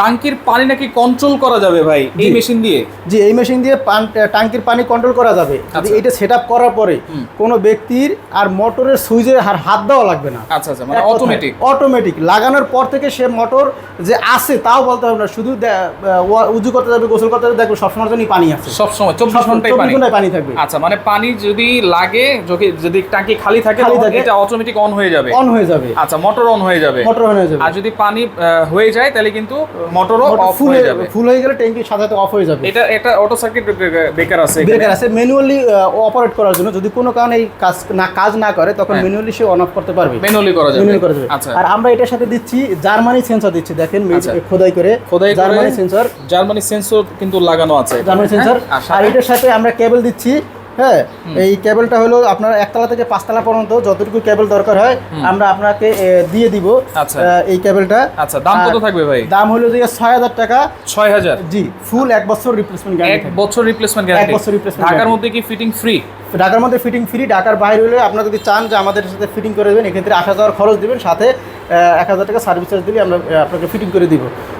টাঙ্কির পানি নাকি কন্ট্রোল করা যাবে ভাই? এই মেশিন দিয়ে? জি এই মেশিন দিয়ে ট্যাঙ্কির পানি কন্ট্রোল করা যাবে। আচ্ছা। এটা সেট করার পরে কোনো ব্যক্তির আর মোটরের সুইচে আর হাত দেওয়া লাগবে না। আচ্ছা আচ্ছা মানে অটোমেটিক অটোমেটিক লাগানোর পর থেকে সে মোটর যে আছে তাও বলতে হবে না শুধু উজু করতে যাবে গোসল করতে যাবে দেখবে সবসময় জন্যই পানি আছে। সব সময় চব্বিশ ঘন্টায় পানি পানি থাকবে। আচ্ছা মানে পানি যদি লাগে যদি যদি টাঙ্কি খালি থাকে খালি থাকে। এটা অটোমেটিক অন হয়ে যাবে। অন হয়ে যাবে। আচ্ছা মোটর অন হয়ে যাবে। মোটর অন হয়ে যাবে। আর যদি পানি হয়ে যায় তাহলে কিন্তু মোটরও অফ হয়ে যাবে। ফুল হয়ে গেলে ট্যাঙ্কি সাথে সাথে অফ হয়ে যাবে। এটা এটা অটো সার্কিট ব্রেকার আছে। ব্রেকার আছে। ম্যানুয়ালি অপারেট করার জন্য যদি কোনো কারণে এই কাজ না কাজ না করে তখন। ম্যানুয়ালি সে অন অফ করতে পারবে। ম্যানুয়ালি করা যাবে। ম্যানুয়ালি করা যাবে। আচ্ছা। আর আমরা এটার সাথে দিচ্ছি জার্মানি সেন্সর দিচ্ছি দেখেন আচ্ছা। খোদাই করে। খোদাই জার্মানি সেন্সর জার্মানি সেন্সর কিন্তু লাগানো আছে জার্মানি সেন্সর হ্যাঁ, আর এটার সাথে আমরা কেবল দিচ্ছি। হ্যাঁ এই কেবলটা হলো আপনার একতলা থেকে পাঁচতলা পর্যন্ত যতটুকু কেবল দরকার হয় আমরা আপনাকে দিয়ে দিব আচ্ছা। এই কেবলটা। আচ্ছা দাম কত থাকবে ভাই? দাম হলো যে ছয় হাজার টাকা। ছয় হাজার? জি ফুল এক বছর রিপ্লেসমেন্ট এক বছর রিপ্লেসমেন্ট গ্যারান্টি বছর replacement ঢাকার মধ্যে কি ফিটিং ফ্রি ঢাকার মধ্যে ফিটিং ফ্রি ঢাকার বাইরে হলে আপনারা যদি চান যে আমাদের সাথে ফিটিং করে দেবেন এক্ষেত্রে আসা যাওয়ার খরচ দিবেন সাথে এক হাজার টাকা সার্ভিস চার্জ দিলে আমরা আপনাকে ফিটিং করে দিব।